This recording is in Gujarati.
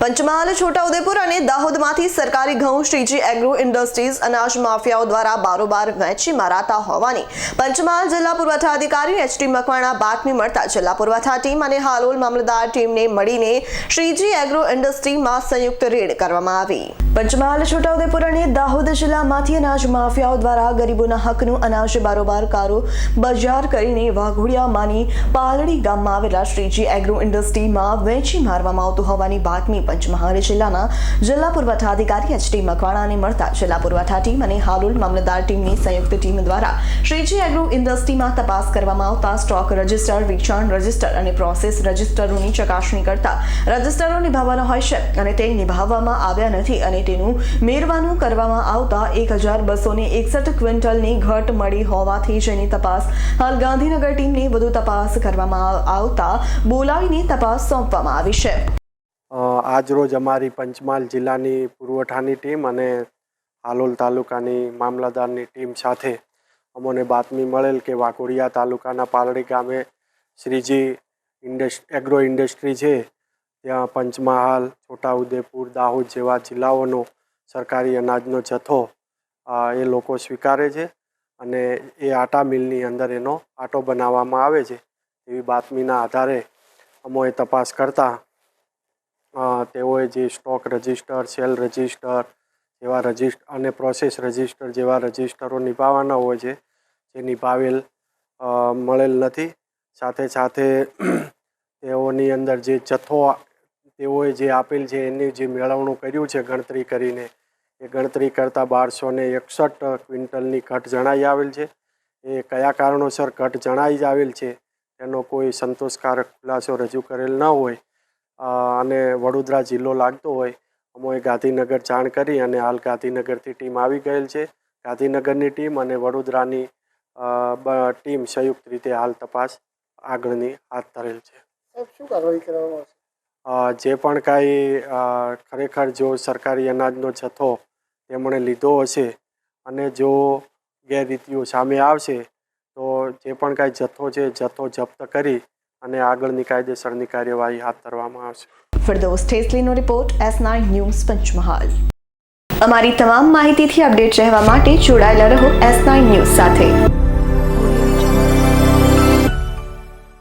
પંચમહાલ, છોટાઉદેપુર અને દાહોદમાંથી સરકારી ઘઉં, શ્રીજી એગ્રો ઇન્ડસ્ટ્રીઝ અનાજ માફિયાઓ દ્વારા બારોબાર વહેંચી મારાતા હોવાની પંચમહાલ જિલ્લા પુરવઠા અધિકારી એચટી મકવાણા બાતમી મળતા જિલ્લા પુરવઠા ટીમ અને હાલોલ મામલતદાર ટીમને મળીને શ્રીજી એગ્રો ઇન્ડસ્ટ્રીમાં સંયુક્ત રેડ કરવામાં આવી. પંચમહાલ, છોટાઉદેપુર અને દાહોદ જિલ્લામાંથી અનાજ માફિયાઓ દ્વારા ગરીબોના હકનું અનાજ બારોબાર કારો બજાર કરીને વાઘોડિયામાંની પાલડી ગામમાં આવેલા શ્રીજી એગ્રો ઇન્ડસ્ટ્રીમાં વેચી મારવામાં આવતું હોવાની બાતમી પંચમહાલ જિલ્લાના જિલ્લા પુરવઠા અધિકારી એચટી મકવાણાને મળતા જિલ્લા પુરવઠા ટીમ અને હાલોલ મામલતદાર ટીમની સંયુક્ત ટીમ દ્વારા શ્રીજી એગ્રો ઇન્ડસ્ટ્રીમાં તપાસ કરવામાં આવતા સ્ટોક રજિસ્ટર, વેચાણ રજિસ્ટર અને પ્રોસેસ રજિસ્ટરોની ચકાસણી કરતા રજિસ્ટરો નિભાવવાના હોય છે અને તે નિભાવવામાં આવ્યા નથી અને તેનું મેળવાનું કરવામાં આવતા એક હજાર બસો ને એકસઠ ક્વિન્ટલની ઘટ મળી હોવાથી જેની તપાસ હાલ ગાંધીનગર ટીમને વધુ તપાસ કરવામાં આવતા બોલાવીને તપાસ સોંપવામાં આવી છે. આજરોજ અમારી પંચમહાલ જિલ્લાની પુરવઠાની ટીમ અને હાલોલ તાલુકાની મામલતદારની ટીમ સાથે અમોને બાતમી મળેલ કે વાકોડિયા તાલુકાના પાલડી ગામે શ્રીજી ઇન્ડસ્ટ, એગ્રો ઇન્ડસ્ટ્રી છે. ત્યાં પંચમહાલ, છોટાઉદેપુર, દાહોદ જેવા જિલ્લાઓનો સરકારી અનાજનો જથ્થો એ લોકો સ્વીકારે છે અને એ આટા મિલની અંદર એનો આટો બનાવવામાં આવે છે. એવી બાતમીના આધારે અમોએ તપાસ કરતાં તેઓએ જે સ્ટોક રજિસ્ટર, સેલ રજિસ્ટર જેવા રજિસ્ટર અને પ્રોસેસ રજિસ્ટર જેવા રજિસ્ટરો નિભાવવાના હોય છે, જે નિભાવેલ મળેલ નથી. સાથે સાથે તેઓની અંદર જે જથ્થો તેઓએ જે આપેલ છે, એની જે મેળવણું કર્યું છે ગણતરી કરીને, એ ગણતરી કરતાં બારસો ને એકસઠ ક્વિન્ટલની ઘટ જણાઈ આવેલ છે. એ કયા કારણોસર ઘટ જણાઈ આવેલ છે એનો કોઈ સંતોષકારક ખુલાસો રજૂ કરેલ ન હોય. અને વડોદરા જિલ્લો લાગતો હોય અમોએ ગાંધીનગર જાણ કરી અને હાલ ગાંધીનગરથી ટીમ આવી ગયેલ છે. ગાંધીનગરની ટીમ અને વડોદરાની ટીમ સંયુક્ત રીતે હાલ તપાસ આગળની હાથ ધરેલ છે. શું કાર્યવાહી કરવામાં આવશે? જે પણ કાંઈ ખરેખર જો સરકારી અનાજનો જથ્થો તેમણે લીધો હશે અને જો ગેરરીતિઓ સામે આવશે તો જે પણ કાંઈ જથ્થો છે જથ્થો જપ્ત કરી અને આગળની કાયદેસરની કાર્યવાહી હાથ ધરવામાં આવશે. Firdos ઠેસલીનો report S nine news Panchmahal. અમારી તમામ માહિતીથી અપડેટ રહેવા માટે જોડાયેલા રહો એસ નાઇન ન્યૂઝ સાથે.